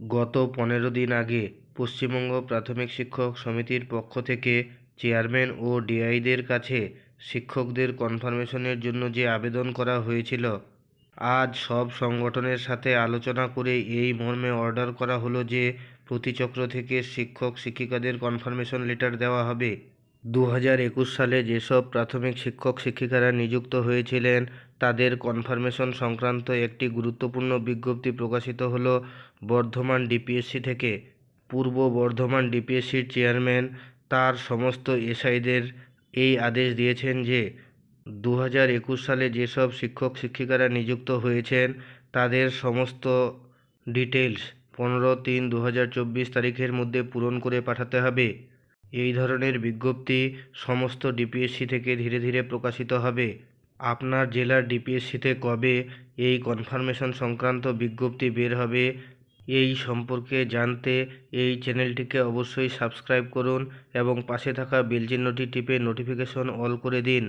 গত পনেরো দিন আগে পশ্চিমবঙ্গ প্রাথমিক শিক্ষক সমিতির পক্ষ থেকে চেয়ারম্যান ও ডিআইদের কাছে শিক্ষকদের কনফার্মেশনের জন্য যে আবেদন করা হয়েছিল, আজ সব সংগঠনের সাথে আলোচনা করে এই মর্মে অর্ডার করা হলো যে প্রতিচক্র থেকে শিক্ষক শিক্ষিকাদের কনফার্মেশন লেটার দেওয়া হবে। দু হাজার একুশ সালে যেসব প্রাথমিক শিক্ষক শিক্ষিকারা নিযুক্ত হয়েছিলেন তাদের কনফার্মেশন সংক্রান্ত একটি গুরুত্বপূর্ণ বিজ্ঞপ্তি প্রকাশিত হল বর্ধমান ডিপিএসসি থেকে। পূর্ব বর্ধমান ডিপিএসসির চেয়ারম্যান তার সমস্ত এসআইদের এই আদেশ দিয়েছেন যে দু হাজার একুশ সালে যেসব শিক্ষক শিক্ষিকারা নিযুক্ত হয়েছেন, তাদের সমস্ত ডিটেলস পনেরো তিন দু হাজার চব্বিশ তারিখের মধ্যে পূরণ করে পাঠাতে হবে। এই ধরনের বিজ্ঞপ্তি সমস্ত ডিপিএসসি থেকে ধীরে ধীরে প্রকাশিত হবে। আপনার জেলার ডিপিএসসিতে কবে এই কনফার্মেশন সংক্রান্ত বিজ্ঞপ্তি বের হবে এই সম্পর্কে জানতে এই চ্যানেলটিকে অবশ্যই সাবস্ক্রাইব করুন এবং পাশে থাকা বেল চিহ্নটি টিপে নোটিফিকেশন অল করে দিন।